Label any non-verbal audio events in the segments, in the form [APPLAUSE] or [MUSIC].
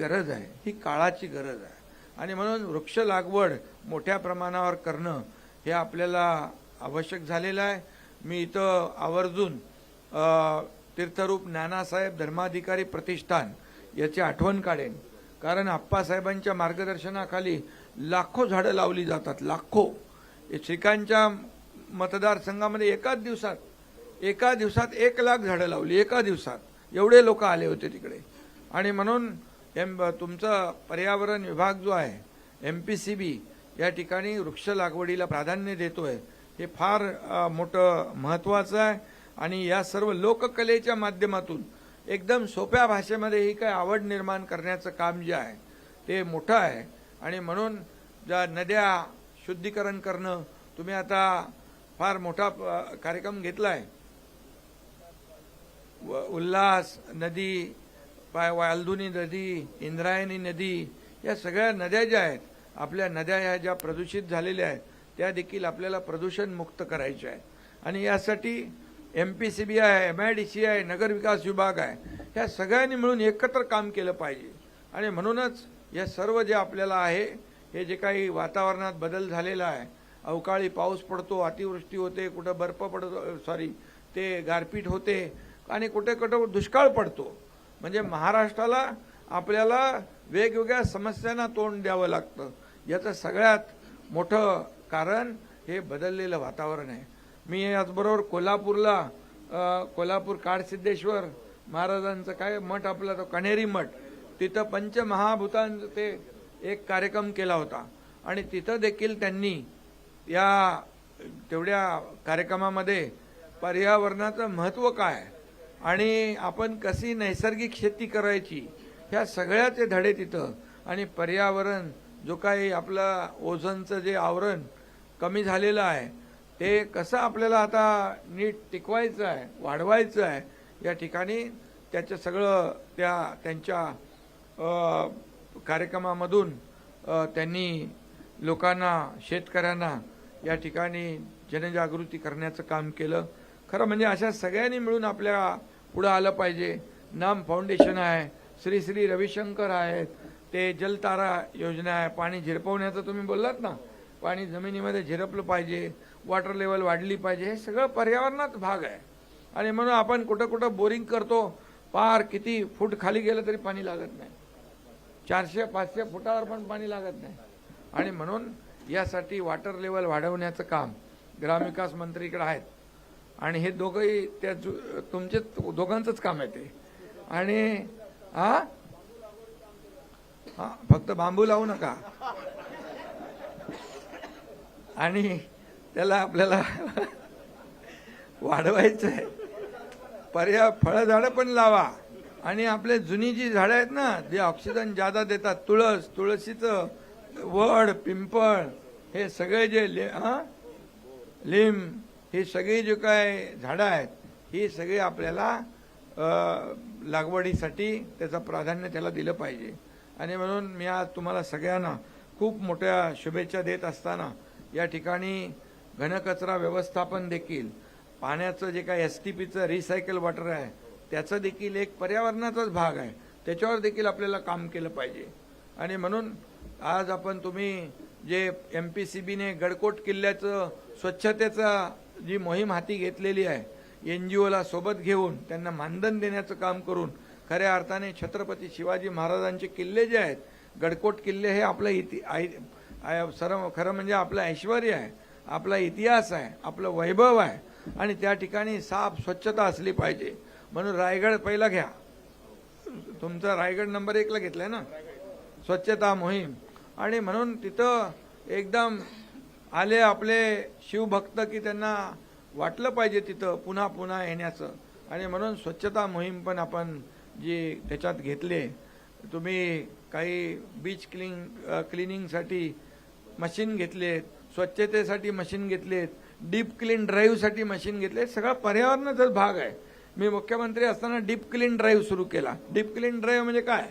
गरज आहे ही काळाची गरज आहे. आणि म्हणून वृक्ष लागवड मोठ्या प्रमाणावर करणं हे आपल्याला आवश्यक झालेलं आहे. मी इथं आवर्जून तीर्थरूप नानासाहेब धर्माधिकारी प्रतिष्ठान याची आठवण काढेन. कारण आप्पासाहेबांच्या मार्गदर्शनाखाली लाखो झाडं लावली जातात लाखो. श्रीकांतच्या मतदारसंघामध्ये एकाच दिवसात एका दिवसात एक लाख झाडं लावली एका दिवसात. एवढे लोक आले होते तिकडे. आणि म्हणून एम तुमचा पर्यावरण विभाग जो आहे एम पी सी बी या ठिकाणी वृक्ष लागवडीला प्राधान्य देतो आहे हे फार मोठं महत्त्वाचं आहे आणि या सर्व लोककलेच्या माध्यमातून एकदम सोप्या भाषेमध्ये ही काय आवड निर्माण करण्याचं काम जे आहे ते मोठं आहे. आणि म्हणून ज्या नद्या शुद्धीकरण करणं तुम्ही आता फार मोठा कार्यक्रम घेतला आहे व उल्हास नदी पाय वालदुनी नदी इंद्रायणी नदी या सगळ्या नद्या ज्या आहेत आपल्या नद्या ह्या ज्या प्रदूषित झालेल्या आहेत त्या देखील आपल्याला प्रदूषण मुक्त करायच्या आहेत आणि यासाठी एम पी सी बी आहे एम आय डी सी आहे नगर विकास विभाग आहे ह्या सगळ्यांनी मिळून एकत्र काम केलं पाहिजे. आणि म्हणूनच या सर्व जे आपल्याला आहे हे जे काही वातावरणात बदल झालेला आहे अवकाळी पाऊस पडतो अतिवृष्टी होते कुठं बर्फ पडतो सॉरी ते गारपीट होते आणि कुठे कुठं दुष्काळ पडतो म्हणजे महाराष्ट्राला आपल्याला वेगवेगळ्या समस्यांना तोंड द्यावं लागतं. याचं सगळ्यात मोठं कारण हे बदललेलं वातावरण आहे. मी याचबरोबर कोल्हापूरला कोल्हापूर काडसिद्धेश्वर महाराजांचं काय मठ आपला तो कण्हेरी मठ तिथं पंचमहाभूतांचं ते एक कार्यक्रम केला होता. आणि तिथं देखील त्यांनी या तेवढ्या कार्यक्रमामध्ये पर्यावरणाचं महत्त्व काय? आणि आपण कशी नैसर्गिक शेती करायची ह्या सगळ्याचे धडे तिथं. आणि पर्यावरण जो काही आपला ओझनचं जे आवरण कमी झालेलं आहे ते कसं आपल्याला आता नीट टिकवायचं आहे वाढवायचं आहे या ठिकाणी त्याचं सगळं त्या त्यांच्या कार्यक्रमामधून त्यांनी लोकांना शेतकऱ्यांना या ठिकाणी जनजागृती करण्याचं काम केलं. खरं म्हणजे अशा सगळ्यांनी मिळून आपल्या पुढं आलं पाहिजे. नाम फाउंडेशन आहे. श्री श्री रविशंकर आहेत. ते जलतारा योजना आहे. पाणी झिरपवण्याचं तुम्ही बोललात ना? पाणी जमिनीमध्ये झिरपलं पाहिजे. वॉटर लेवल वाढली पाहिजे. हे सगळं पर्यावरणात भाग आहे. आणि म्हणून आपण कुठं कुठं बोरिंग करतो. पार किती फूट खाली गेलं तरी पाणी लागत नाही. चारशे पाचशे फुटावर पण पाणी लागत नाही. आणि म्हणून यासाठी वॉटर लेवल वाढवण्याचं काम ग्रामविकास मंत्रीकडे आहेत. आणि हे दोघंही त्या तुमचे दोघांचंच काम आहे ते. आणि हा? हा फक्त बांबू लावू नका. आणि त्याला आपल्याला वाढवायचं आहे. पर्या फळझाडं पण लावा. आणि आपले जुनी जी झाडं आहेत ना जे ऑक्सिजन जादा देतात तुळस तुळशीचं वड पिंपळ हे सगळे जे ले लिंब ही सगळी जी काय झाडं आहेत ही सगळी आपल्याला लागवडीसाठी त्याचं प्राधान्य त्याला दिलं पाहिजे. आणि म्हणून मी आज तुम्हाला सगळ्यांना खूप मोठ्या शुभेच्छा देत असताना या ठिकाणी घनकचरा व्यवस्थापन देखील पाण्याचं जे काय एस टी पीचं रिसायकल वॉटर आहे त्याचं देखील एक पर्यावरणाचाच भाग आहे. त्याच्यावर देखील आपल्याला काम केलं पाहिजे. आणि म्हणून आज आपण तुम्ही जे एम पी सी बीने गडकोट किल्ल्याचं स्वच्छतेचा जी मोहीम हाती घेतलेली आहे एन जी ओला सोबत घेऊन त्यांना मानधन देण्याचं काम करून खऱ्या अर्थाने छत्रपती शिवाजी महाराजांचे किल्ले जे आहेत गडकोट किल्ले हे आपलं इति सर खरं म्हणजे आपलं ऐश्वर आहे आपला इतिहास आहे आपलं वैभव आहे आणि त्या ठिकाणी साफ स्वच्छता असली पाहिजे. म्हणून रायगड पहिला घ्या. तुमचा रायगड नंबर एकला घेतलाय ना? स्वच्छता मोहीम. आणि म्हणून तिथं एकदम आले आपले शिवभक्त की त्यांना वाटलं पाहिजे तिथं पुन्हा पुन्हा येण्याचं. आणि म्हणून स्वच्छता मोहीम पण आपण जी त्याच्यात घेतले तुम्ही काही बीच क्लिन क्लिनिंगसाठी मशीन घेतलेत स्वच्छतेसाठी मशीन घेतलेत डीप क्लीन ड्राईव्हसाठी मशीन घेतले सगळा पर्यावरणाचाच भाग आहे. मी मुख्यमंत्री असताना डीप क्लीन ड्राईव्ह सुरू केला. डीप क्लीन ड्राईव्ह म्हणजे काय?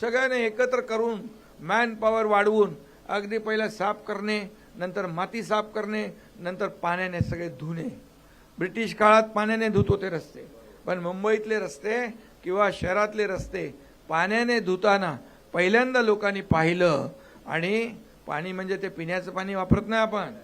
सगळ्यांनी एकत्र करून मॅन पॉवर वाढवून अगदी पहिलं साफ करणे नंतर माती साफ करणे नंतर पाण्याने सगळे धुणे. ब्रिटिश काळात पाण्याने धुत होते रस्ते. पण मुंबईतले रस्ते किंवा शहरातले रस्ते पाण्याने धुताना पहिल्यांदा लोकांनी पाहिलं आणि पाणी म्हणजे ते पिण्याचं पाणी वापरत नाही आपण.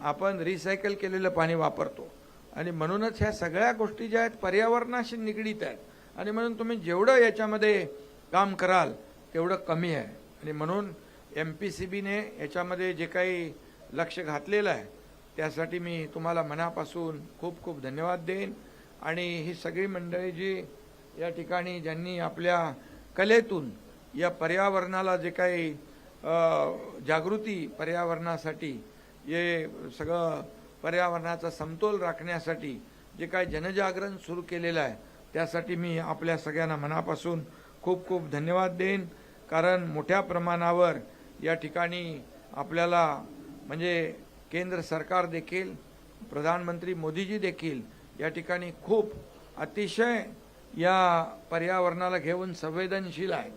आपण रिसायकल केलेलं पाणी वापरतो. आणि म्हणूनच ह्या सगळ्या गोष्टी ज्या आहेत पर्यावरणाशी निगडीत आहेत. आणि म्हणून तुम्ही जेवढं याच्यामध्ये काम कराल तेवढं कमी आहे. आणि म्हणून एम पी सी बीने याच्यामध्ये जे काही लक्ष घातलेलं आहे. त्यासाठी मी तुम्हाला मनापासून खूप खूप धन्यवाद देईन. आणि ही सगळी मंडळी जी या ठिकाणी ज्यांनी आपल्या कलेतून या पर्यावरणाला जे काही जागृती पर्यावरणासाठी हे सगळं पर्यावरणाचा समतोल राखण्यासाठी जे काही जनजागरण सुरू केलेलं आहे त्यासाठी मी आपल्या सगळ्यांना मनापासून खूप खूप धन्यवाद देईन. कारण मोठ्या प्रमाणावर या ठिकाणी आपल्याला म्हणजे केंद्र सरकार देखील प्रधानमंत्री मोदीजी देखील या ठिकाणी खूप अतिशय या पर्यावरणाला घेऊन संवेदनशील आहे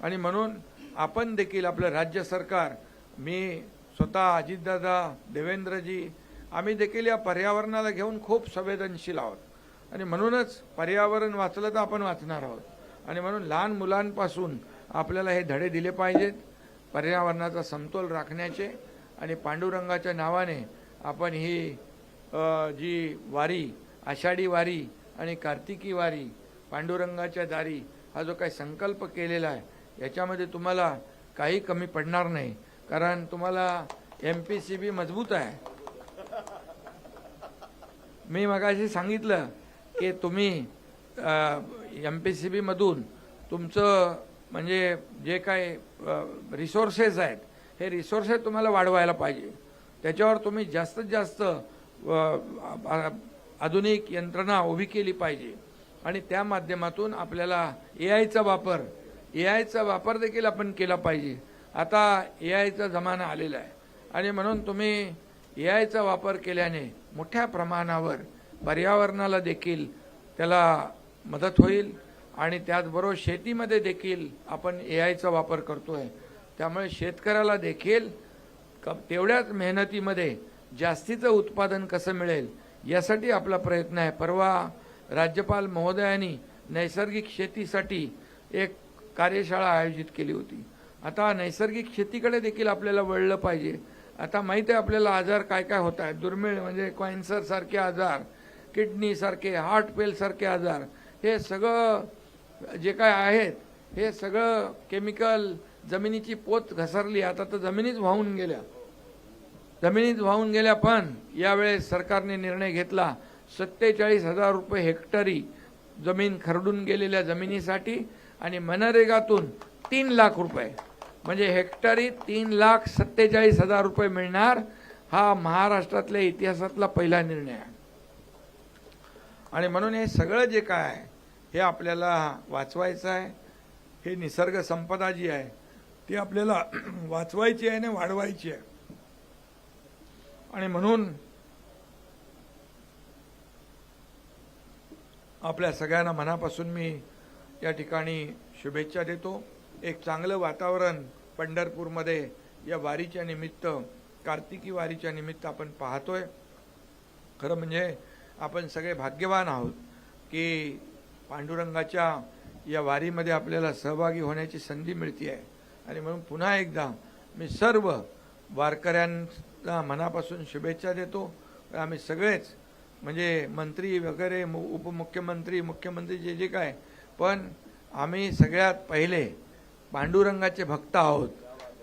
आणि म्हणून आपण देखील आपलं राज्य सरकार मी स्वतः अजितदादा देवेंद्रजी आम्ही देखील या पर्यावरणाला घेऊन खूप संवेदनशील आहोत. आणि म्हणूनच पर्यावरण वाचलं तर आपण वाचणार आहोत. आणि म्हणून लहान मुलांपासून आपल्याला हे धडे दिले पाहिजेत पर्यावरणाचा समतोल राखण्याचे. आणि पांडुरंगाच्या नावाने आपण ही जी वारी आषाढी वारी आणि कार्तिकी वारी पांडुरंगाच्या दारी हा जो काही संकल्प केलेला आहे याच्यामध्ये तुम्हाला काही कमी पडणार नाही. कारण तुम्हाला एम पी सी बी मजबूत आहे. मी मगाशी सांगितलं की तुम्ही एम पी सी बीमधून तुमचं म्हणजे जे काय रिसोर्सेस आहेत हे रिसोर्सेस तुम्हाला वाढवायला पाहिजे. त्याच्यावर तुम्ही जास्तीत जास्त आधुनिक यंत्रणा उभी केली पाहिजे. आणि त्या माध्यमातून आपल्याला ए आयचा वापर ए आयचा वापर देखील आपण केला पाहिजे. आता ए आयचा जमाना आलेला आहे. आणि म्हणून तुम्ही ए आयचा वापर केल्याने मोठ्या प्रमाणावर पर्यावरणाला देखील त्याला मदत होईल. आणि त्याचबरोबर शेतीमध्ये देखील आपण ए आयचा वापर करतो आहे त्यामुळे शेतकऱ्याला देखील क- तेवढ्याच मेहनतीमध्ये जास्तीचं उत्पादन कसं मिळेल यासाठी आपला प्रयत्न आहे. परवा राज्यपाल महोदयांनी नैसर्गिक शेतीसाठी एक कार्यशाळा आयोजित केली होती. आता नैसर्गिक शेतीकडे देखील आपल्याला वळलं पाहिजे. आता माहिती आहे आपल्याला आजार काय काय होत आहेत. दुर्मिळ म्हणजे कॅन्सरसारखे आजार किडनीसारखे हार्ट फेलसारखे आजार हे सगळं जे काय आहेत हे सगळं केमिकल जमिनीची पोत घसरली आता तर जमिनीच वाहून गेल्या. जमिनीत वाहून गेल्या पण यावेळेस सरकारने निर्णय घेतला सत्तेचाळीस हजार रुपये हेक्टरी जमीन खरडून गेलेल्या जमिनीसाठी आणि मनरेगातून तीन लाख रुपये. म्हणजे हेक्टरी तीन लाख सत्तेचाळीस हजार रुपये मिळणार हा महाराष्ट्रातल्या इतिहासातला पहिला निर्णय आहे. आणि म्हणून हे सगळं जे काय आहे हे आपल्याला वाचवायचं आहे हे निसर्ग संपदा जी आहे ती आपल्याला [CLEARS THROAT] वाचवायची आहे आणि वाढवायची आहे. आणि म्हणून आपल्या सगळ्यांना मनापासून मी या ठिकाणी शुभेच्छा देतो. एक चांगलं वातावरण पंढरपूरमध्ये या वारीच्या निमित्त कार्तिकी वारीच्या निमित्त आपण पाहतोय. खरं म्हणजे आपण सगळे भाग्यवान आहोत की पांडुरंगाच्या या वारीमध्ये आपल्याला सहभागी होण्याची संधी मिळते आहे आणि म्हणून पुन्हा एकदा मी सर्व वारकऱ्यांना मनापासून शुभेच्छा देतो. आम्ही सगळेच म्हणजे मंत्री वगैरे मु- उपमुख्यमंत्री मुख्यमंत्री जे जे काय पण आम्ही सगळ्यात पहिले पांडुरंगाचे भक्त आहोत.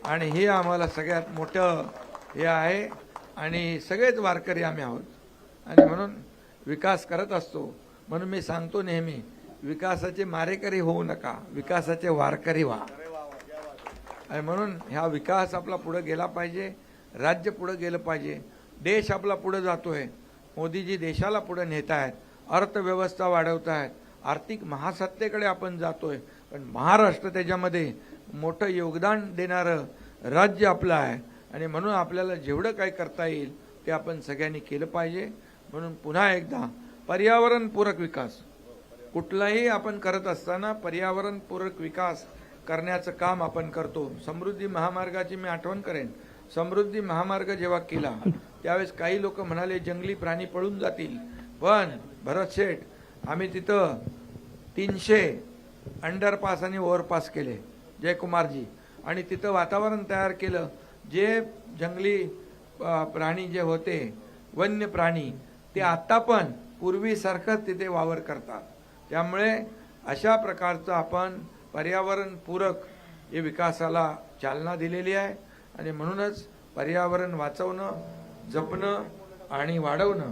आणि हे आम्हाला सगळ्यात मोठं हे आहे. आणि सगळेच वारकरी आम्ही आहोत. आणि म्हणून विकास करत असतो. म्हणून मी सांगतो नेहमी विकासाचे मारेकरी होऊ नका. विकासाचे वारकरी व्हा. आणि म्हणून ह्या विकास आपला पुढं गेला पाहिजे राज्य पुढं गेलं पाहिजे. देश आपला पुढं जातो आहे मोदीजी देशाला पुढं नेत आहेत अर्थव्यवस्था वाढवत आहेत आर्थिक महासत्तेकडे आपण जातो आहे पण महाराष्ट्र त्याच्यामध्ये मोठं योगदान देणारं राज्य आपलं आहे. आणि म्हणून आपल्याला जेवढं काय करता येईल ते आपण सगळ्यांनी केलं पाहिजे. म्हणून पुन्हा एकदा पर्यावरणपूरक विकास. कुठलाही आपण करत असताना पर्यावरणपूरक विकास करण्याचं काम आपण करतो. समृद्धी महामार्गाची मी आठवण करेन. समृद्धी महामार्ग जेव्हा केला त्यावेळेस काही लोक म्हणाले जंगली प्राणी पळून जातील. पण भरत शेठ आम्ही तिथं तीनशे अंडरपास आणि ओव्हरपास केले जयकुमारजी. आणि तिथं वातावरण तयार केलं जे जंगली प्राणी जे होते वन्य प्राणी ते आत्ता पण पूर्वीसारखंच तिथे वावर करतात. त्यामुळे अशा प्रकारचं आपण पर्यावरणपूरक हे विकासाला चालना दिलेली आहे. आणि म्हणूनच पर्यावरण वाचवणं जपणं आणि वाढवणं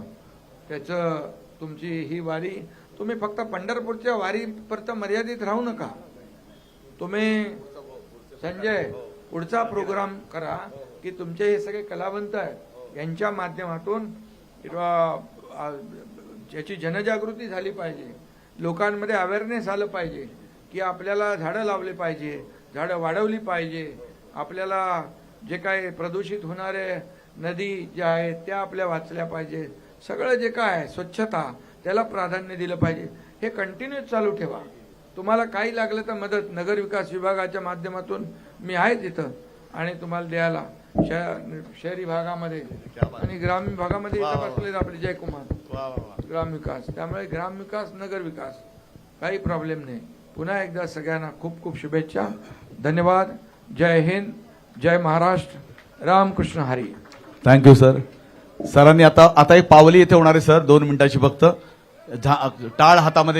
त्याचं तुमची ही वारी तुम्ही फक्त पंढरपूरच्या वारीपर्यंत मर्यादित राहू नका. तुम्ही संजय पुढचा प्रोग्राम करा की तुमचे हे सगळे कलावंत आहेत यांच्या माध्यमातून किंवा ज्याची याची जनजागृती झाली पाहिजे लोकांमध्ये अवेअरनेस आलं पाहिजे की आपल्याला झाडं लावली पाहिजे झाडं वाढवली पाहिजे. आपल्याला जे काही प्रदूषित होणारे नदी ज्या आहेत त्या आपल्या वाचल्या पाहिजे. सगळं जे काय आहे स्वच्छता त्याला प्राधान्य दिलं पाहिजे. हे कंटिन्यूच चालू ठेवा. तुम्हाला काही लागलं तर मदत. नगर विकास विभागाच्या माध्यमातून मी आहे तिथं. आणि तुम्हाला द्यायला. शहर भागामध्ये आणि ग्रामीण भागामध्ये इथं आपले जयकुमार. वा वा वा. ग्राम विकास. त्यामुळे ग्राम विकास नगर विकास. काही प्रॉब्लेम नाही. पुन्हा एकदा सगळ्यांना खूप खूप शुभेच्छा. धन्यवाद. जय हिंद. जय Maharashtra. Ramkrishna Hari. Thank you sir सरांनी आता आता एक पावली इथे होणार आहे सर दोन मिनिटाची फक्त. झा- टाळ हातामध्ये